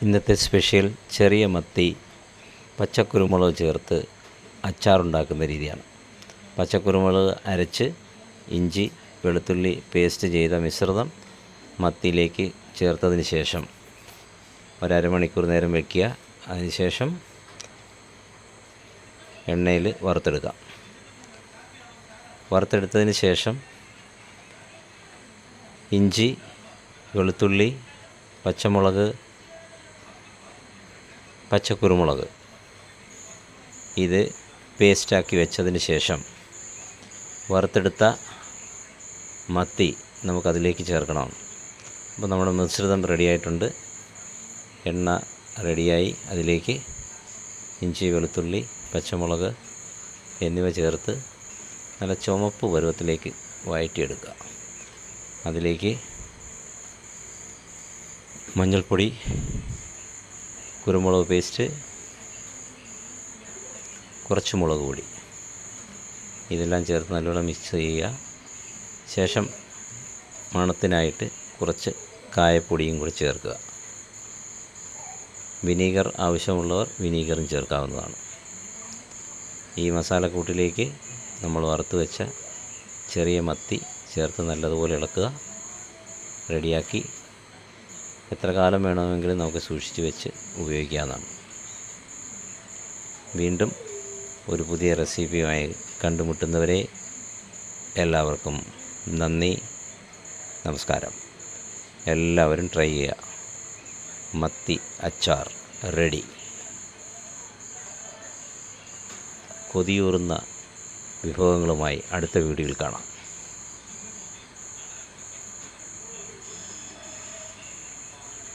ഇന്നത്തെ സ്പെഷ്യൽ ചെറിയ മത്തി പച്ചക്കുരുമുളക് ചേർത്ത് അച്ചാറുണ്ടാക്കുന്ന രീതിയാണ്. പച്ചക്കുരുമുളക് അരച്ച് ഇഞ്ചി വെളുത്തുള്ളി പേസ്റ്റ് ചെയ്ത മിശ്രിതം മത്തിയിലേക്ക് ചേർത്തതിന് ശേഷം ഒരമണിക്കൂർ നേരം വയ്ക്കുക അതിനുശേഷം എണ്ണയിൽ വറുത്തെടുക്കാം വറുത്തെടുത്തതിന് ശേഷം ഇഞ്ചി വെളുത്തുള്ളി പച്ചമുളക് പച്ചക്കുരുമുളക്. ഇത് പേസ്റ്റാക്കി വെച്ചതിന് ശേഷം വറുത്തെടുത്ത മത്തി നമുക്കതിലേക്ക് ചേർക്കണം. അപ്പോൾ നമ്മുടെ മിശ്രിതം റെഡിയായിട്ടുണ്ട് എണ്ണ റെഡിയായി അതിലേക്ക് ഇഞ്ചി വെളുത്തുള്ളി പച്ചമുളക് എന്നിവ ചേർത്ത് നല്ല ചുമപ്പ് പരുവത്തിലേക്ക് വഴറ്റിയെടുക്കുക. അതിലേക്ക് മഞ്ഞൾപ്പൊടി കുരുമുളക് പേസ്റ്റ് കുറച്ച് മുളക് പൊടി. ഇതെല്ലാം ചേർത്ത് നല്ലോണം മിക്സ് ചെയ്യുക. ശേഷം മണത്തിനായിട്ട് കുറച്ച് കായപ്പൊടിയും കൂടി ചേർക്കുക. വിനീഗർ ആവശ്യമുള്ളവർ വിനീഗറും ചേർക്കാവുന്നതാണ്. ഈ മസാലക്കൂട്ടിലേക്ക് നമ്മൾ വറുത്ത് വെച്ച ചെറിയ മത്തി ചേർത്ത് നല്ലതുപോലെ ഇളക്കുക. റെഡിയാക്കി എത്ര കാലം വേണമെങ്കിലും നമുക്ക് സൂക്ഷിച്ച് വെച്ച് ഉപയോഗിക്കാവുന്നതാണ്. വീണ്ടും ഒരു പുതിയ റെസിപ്പിയുമായി കണ്ടുമുട്ടുന്നവരെ എല്ലാവർക്കും നന്ദി നമസ്കാരം. എല്ലാവരും ട്രൈ ചെയ്യുക. മത്തി അച്ചാർ റെഡി. കൊതിയൂറുന്ന വിഭവങ്ങളുമായി അടുത്ത വീഡിയോയിൽ കാണാം.